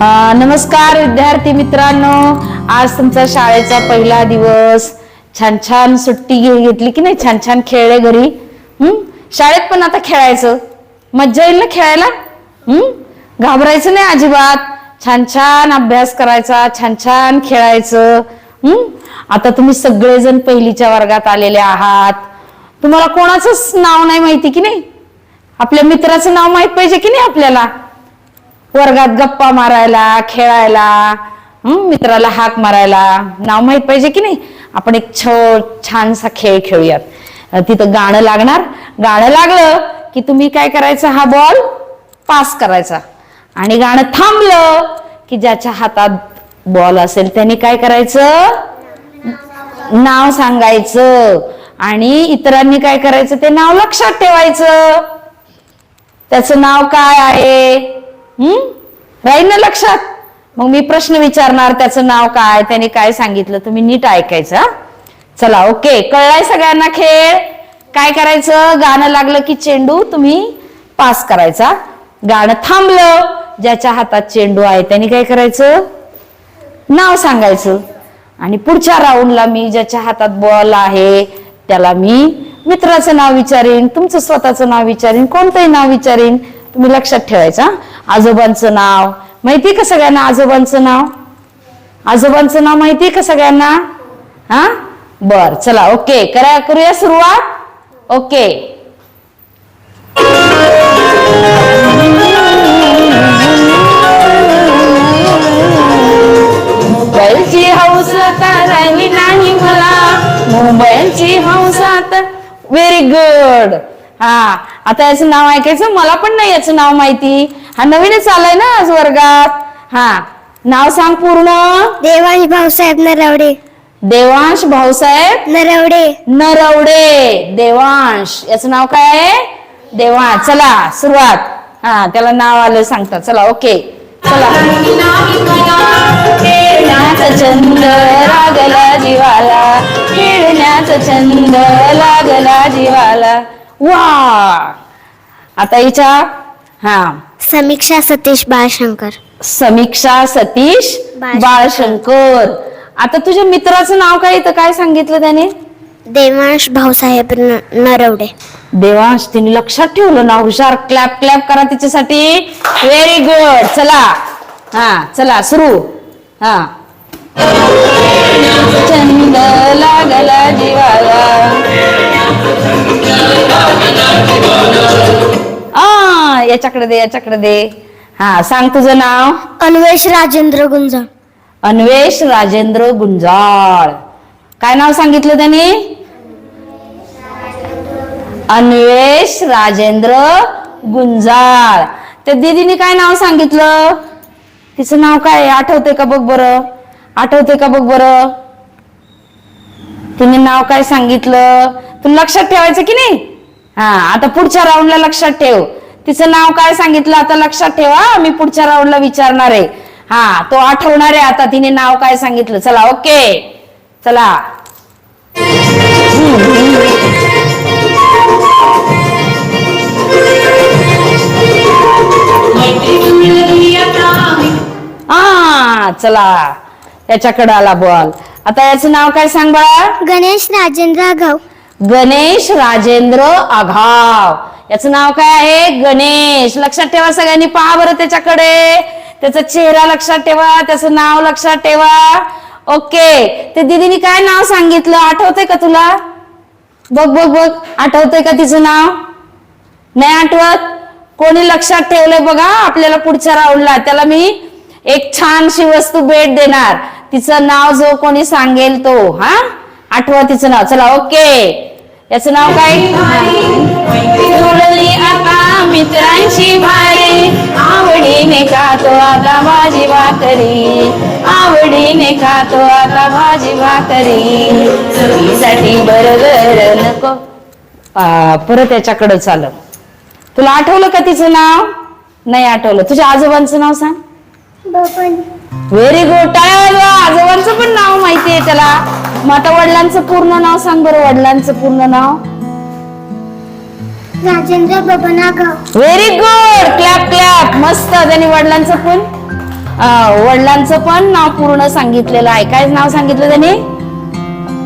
नमस्कार विद्यार्थी मित्रांनो. आज तुमचा शाळेचा पहिला दिवस. छान छान सुट्टी घे- घेतली की नाही? छान छान खेळले घरी. हम्म शाळेत पण आता खेळायचं. मज्जा येईल ना खेळायला? हम्म घाबरायचं नाही अजिबात. छान छान अभ्यास करायचा छान छान खेळायचं. हम्म आता तुम्ही सगळेजण पहिलीच्या वर्गात आलेले आहात. तुम्हाला कोणाचंच नाव नाही माहिती की नाही? आपल्या मित्राचं नाव माहीत पाहिजे की नाही आपल्याला? वर्गात गप्पा मारायला खेळायला मित्राला हाक मारायला. नाव माहीत पाहिजे की नाही? आपण एक छ छानसा खेळ खेळूयात. तिथं गाणं लागणार. गाणं लागलं की तुम्ही काय करायचं? हा बॉल पास करायचा. आणि गाणं थांबलं की ज्याच्या हातात बॉल असेल त्याने काय करायचं? नाव सांगायचं. आणि इतरांनी काय करायचं? ते नाव लक्षात ठेवायचं. त्याचं नाव काय आहे? हम्म? राहील ना लक्षात. मग मी प्रश्न विचारणार त्याचं नाव काय त्याने काय सांगितलं तुम्ही नीट ऐकायचं चला ओके. कळलाय सगळ्यांना खेळ? काय करायचं? गाणं लागलं की चेंडू तुम्ही पास करायचा. गाणं थांबलं ज्याच्या हातात चेंडू आहे त्याने काय करायचं? नाव सांगायचं. आणि पुढच्या राऊंडला मी ज्याच्या हातात बॉल आहे त्याला मी मित्राचं नाव विचारीन तुमचं स्वतःचं नाव विचारीन कोणतंही नाव विचारीन तुम्ही लक्षात ठेवायचं आजोबांचं नाव. माहितीये का सगळ्यांना आजोबांचं नाव? आजोबांचं नाव माहितीये का सगळ्यांना? हा? बर चला ओके. करा करूया सुरुवात? ओके. मोबाईलची हौस आता राहिली नाही मला. मोबाईलची हौस आता व्हेरी गुड हा आता याचं नाव ऐकायचं? मला पण नाही याचं नाव माहिती. हा नवीनच आलाय ना आज वर्गात. हा नाव सांग पूर्ण. देवांश भाऊसाहेब नरवडे. देवांश भाऊसाहेब नरवडे. नरवडे. देवांश. याचं नाव काय आहे? देवांश. चला सुरुवात. हा त्याला नाव आलं सांगतात. चला ओके. चला. खेळण्याचा छंद लागला जीवाला. खेळण्याचा छंद लागला जीवाला. वा! आता हिच्या हा. समीक्षा सतीश बाळशंकर. समीक्षा सतीश बाळशंकर. बाळशंकर. आता तुझ्या मित्राचं नाव काय? इथं काय सांगितलं त्याने? देवांश भाऊसाहेब न- नरवडे. देवांश तिने लक्षात ठेवलं ना हुशार क्लॅप क्लॅप करा तिच्यासाठी. व्हेरी गुड चला. हा चला सुरू. हा. छंद लागला जीवाला. आ याच्याकडे दे याच्याकडे दे. हा सांग तुझं नाव. अन्वेष राजेंद्र गुंजाळ. अन्वेष राजेंद्र गुंजाळ. काय नाव सांगितलं त्याने? अन्वेष राजेंद्र गुंजाळ. त्या दीदीने काय नाव सांगितलं? तिचं नाव काय? आठवते का बघ बरं? आठवते का बघ बरं? तिने नाव काय सांगितलं? तुला लक्षात ठेवायचं की नाही? हा आता पुढच्या राऊंडला लक्षात ठेव. तिचं नाव काय सांगितलं आता लक्षात ठेवा मी पुढच्या राऊंडला विचारणार आहे. हा तो आठवणार आहे आता तिने नाव काय सांगितलं. चला ओके. चला. हा चला. याच्याकडे आला बॉल. आता याचं नाव काय सांग बाळा? गणेश राजेंद्र आघाव गणेश राजेंद्र आघाव. याचं नाव काय आहे? गणेश. लक्षात ठेवा सगळ्यांनी पहा बरं त्याच्याकडे. त्याचा चेहरा लक्षात ठेवा त्याचं नाव लक्षात ठेवा. ओके. ते दीदीने काय नाव सांगितलं? आठवतंय का तुला? बघ बघ बघ. आठवतंय का तिचं नाव? नाही आठवत? कोणी लक्षात ठेवलंय बघा आपल्याला पुढच्या राऊंडला त्याला मी एक छानशी वस्तू भेट देणार. तिचं नाव जो कोणी सांगेल तो. हा? आठवा तिचं नाव. चला ओके. याचं नाव काय? जुळली आता मित्रांची भारी. आवडीने खातो आता भाजी भाकरी. आवडीने खातो आता भाजी भाकरी. चवीसाठी बरोबर नको. परत याच्याकडे चाललं. तुला आठवलं का तिचं नाव? नाही आठवलं. तुझ्या आजोबांचं नाव सांग. व्हेरी गुड टाळ्या आजोबांचं पण नाव माहितीये त्याला. मग आता वडिलांचं पूर्ण नाव सांग बरं वडिलांचं पूर्ण नाव. Rajendra Baban Aghav very good clap clap मस्त. त्यांनी वडिलांचं पण अं, वडिलांचं पण नाव पूर्ण सांगितलेलं. आहे काय नाव सांगितलं त्याने?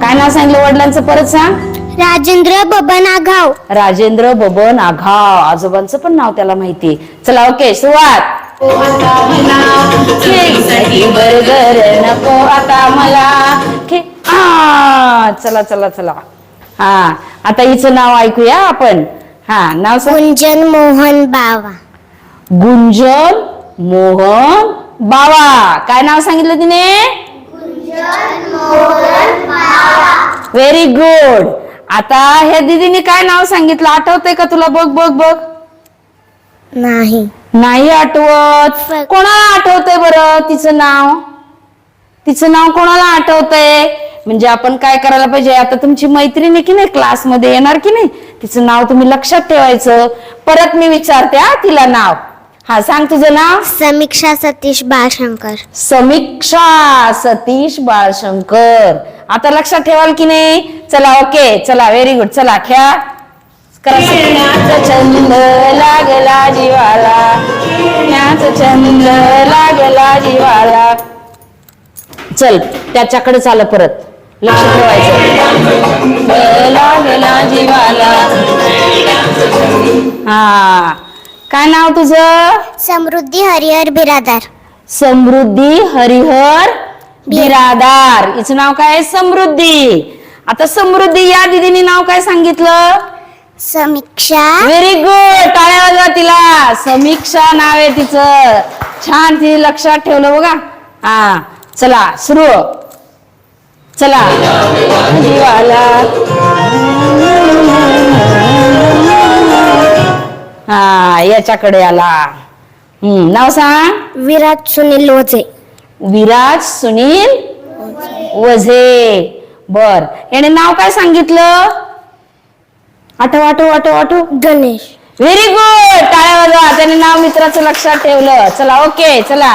काय नाव सांगितलं वडिलांचं? परत सांग. राजेंद्र बबन आघाव राजेंद्र बबन आघाव आजोबांचं पण नाव त्याला माहिती चला ओके सुरुवात. बर्गर नको आता मला. खे- आ, चला चला चला. हा आता हिचं नाव ऐकूया आपण. हा नाव सांग. गुंजन मोहन बावा. गुंजन मोहन बावा. काय नाव सांगितलं तिने? व्हेरी गुड आता ह्या दीदीने काय नाव सांगितलं? आठवतंय का तुला? बघ बघ बघ. नाही. नाही आठवत. कोणाला आठवतंय बरं तिचं नाव? तिचं नाव कोणाला आठवतंय? म्हणजे आपण काय करायला पाहिजे? आता तुमची मैत्रीण आहे की नाही क्लासमध्ये येणार की नाही? तिचं नाव तुम्ही लक्षात ठेवायचं. परत मी विचारते हा तिला नाव. हा सांग तुझं नाव. समीक्षा सतीश बाळशंकर. समीक्षा सतीश बाळशंकर. आता लक्षात ठेवाल की नाही? चला ओके चला व्हेरी गुड चला खेळा. खेळण्याचा छंद लागला जीवाला. खेळण्याचा छंद लागला जीवाला. चल त्याच्याकडे चाल परत. लक्ष ठेवायचं. लागला जीवाला. हा. काय नाव तुझं? समृद्धी हरिहर बिरादार. समृद्धी हरिहर बिरादार. हिचं नाव काय? आहे? समृद्धी. आता समृद्धी या दिदीने नाव काय सांगितलं? समीक्षा. व्हेरी गुड टाळ्या वाजवा तिला. समीक्षा नाव आहे तिचं. छान ती लक्षात ठेवलं बघा. हा. चला सुरू. चला. जीवाला हा याच्याकडे आला. हम्म नाव सांग. विराट सुनील लोजे विराज सुनील वझे. बर. याने नाव काय सांगितलं? आठव आठव आठव आठव. गणेश. व्हेरी गुड टाळ्या वाजवा. त्याने नाव मित्राचं लक्षात ठेवलं. चला ओके चला.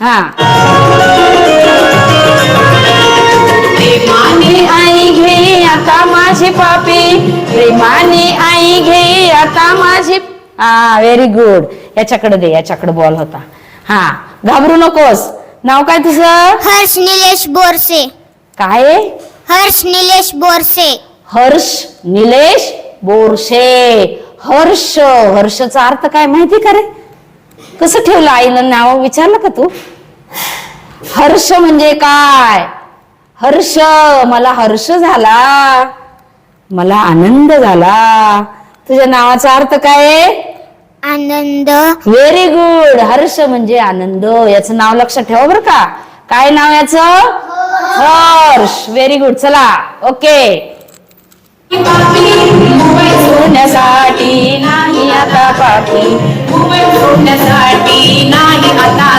हा. आई घे आता माझी पापी. प्रेमाने आई घे आता माझी हा व्हेरी गुड याच्याकडे दे याच्याकडे बॉल होता. हा घाबरू नकोस. नाव काय तुझं? हर्ष निलेश बोरसे. काय? हर्ष निलेश बोरसे. हर्ष निलेश बोरशे हर्ष हर्षचा अर्थ काय माहिती का रे? कसं ठेवलं आईला नाव? विचारलं का तू? हर्ष म्हणजे काय? हर्ष मला हर्ष झाला. मला आनंद झाला. तुझ्या नावाचा अर्थ काय आहे? आनंद. व्हेरी गुड हर्ष म्हणजे आनंद. याचं नाव लक्षात ठेवा बरं का. काय नाव याचं? हर्ष. व्हेरी गुड चला. ओके सोडण्यासाठी नाही आता सोडण्यासाठी नाही आता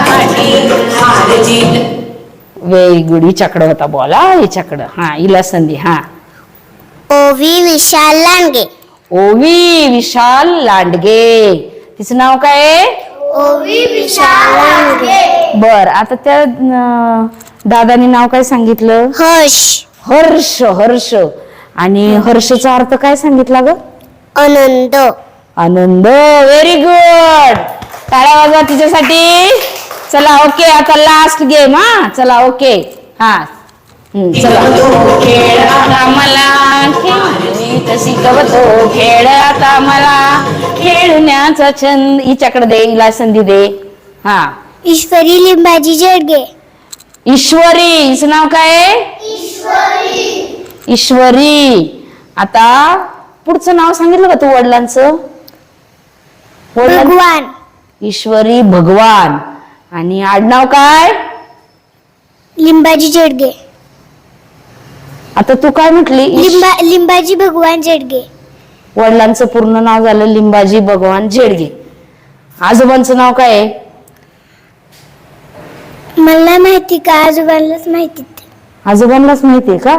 व्हेरी गुड हिच्याकडं होता बोला हिच्याकडं हा हिला संधी हा. ओवी विशाल लांडगे. ओवी विशाल लांडगे. तिचं नाव काय आहे? ओवी विशाल लांडगे. बर आता त्या अं, दादानी नाव काय सांगितलं? हर्ष. हर्ष हर्ष. आणि हर्षचा अर्थ काय सांगितला ग? आनंद. आनंद. व्हेरी गुड टाळ्या वाजवा तिच्यासाठी. चला ओके आता लास्ट गेम हा? चला ओके हा. हम्म, चला. खेळ आता मला. खेळ शिकवतो खेळ आता मला. खेळण्याचा छंद. हिच्याकडे दे हिला संधी दे. हा. ईश्वरी लिंबाजी जेडगे. ईश्वरी हिचं नाव काय आहे? ईश्वरी. आता पुढचं नाव सांगितलं का तू वडिलांचं? वडिलां भगवान. ईश्वरी भगवान. आणि आडनाव काय? लिंबाजी जेडगे. आता तू काय म्हटली? लिंबा लिंबाजी भगवान जेडगे. वडिलांचं पूर्ण नाव झालं लिंबाजी भगवान जेडगे. आजोबांचं नाव काय आहे? मला माहिती का आजोबांनाच माहिती ते. आजोबांनाच माहितीये का?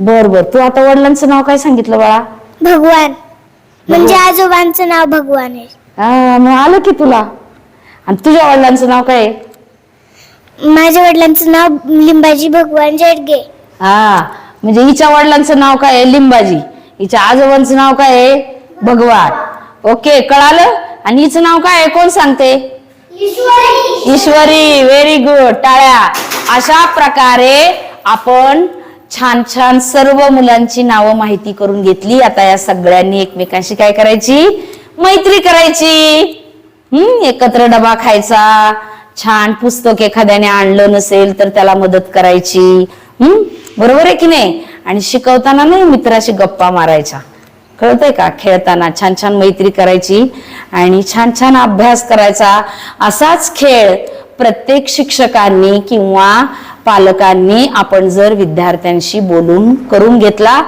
बर बर. तू आता वडिलांचं नाव काय सांगितलं बाळा? भगवान. म्हणजे आजोबांचं नाव भगवान आहे. हा, मग आलं की तुला? आणि तुझ्या वडिलांचं नाव काय आहे? माझ्या वडिलांचं नाव लिंबाजी भगवान जेडगे. हा म्हणजे हिच्या वडिलांचं नाव काय आहे? लिंबाजी. हिच्या आजोबांचं नाव काय आहे? भगवान. ओके कळालं? आणि हिचं नाव काय आहे? कोण सांगते? ईश्वरी. व्हेरी गुड टाळ्या. अशा प्रकारे आपण छान छान सर्व मुलांची नावं माहिती करून घेतली. आता या सगळ्यांनी एकमेकांशी काय करायची? मैत्री करायची. हम्म एकत्र डबा खायचा छान पुस्तक एखाद्याने आणलं नसेल तर त्याला मदत करायची. हम्म बरोबर आहे की नाही? आणि शिकवताना नाही मित्राशी गप्पा मारायच्या. कळतंय का? खेळताना छान छान मैत्री करायची आणि छान छान अभ्यास करायचा. असाच खेळ प्रत्येक शिक्षकांनी किंवा पालकांनी आपण जर विद्यार्थ्यांशी बोलून करून घेतला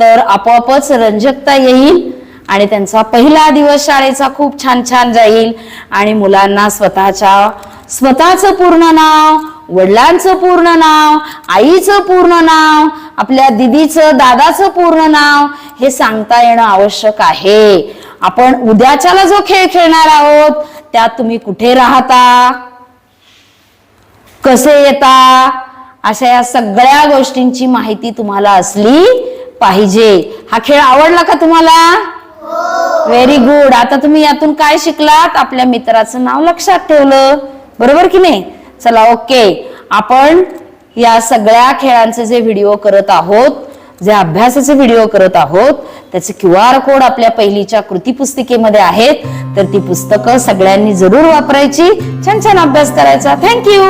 तर आपोआपच रंजकता येईल आणि त्यांचा पहिला दिवस शाळेचा खूप छान छान जाईल. आणि मुलांना स्वतःच्या स्वतःचं पूर्ण नाव वडिलांचं पूर्ण नाव आईचं पूर्ण नाव आपल्या दिदीचं दादाचं पूर्ण नाव हे सांगता येणं आवश्यक आहे. आपण उद्याच्याला जो खेळ खेळणार आहोत त्यात तुम्ही कुठे राहता? कसे येता? अशा या सगळ्या गोष्टींची माहिती तुम्हाला असली पाहिजे. हा खेळ आवडला का तुम्हाला? व्हेरी गुड आता तुम्ही यातून काय शिकलात? आपल्या मित्राचं नाव लक्षात ठेवलं. बरोबर की नाही? चला ओके आपण या सगळ्या खेळांचे जे व्हिडिओ करत आहोत जे अभ्यासाचे व्हिडिओ करत आहोत त्याचे क्यू आर कोड आपल्या पहिलीच्या कृती पुस्तिकेमध्ये आहेत. तर ती पुस्तकं सगळ्यांनी जरूर वापरायची. छान छान अभ्यास करायचा. थँक्यू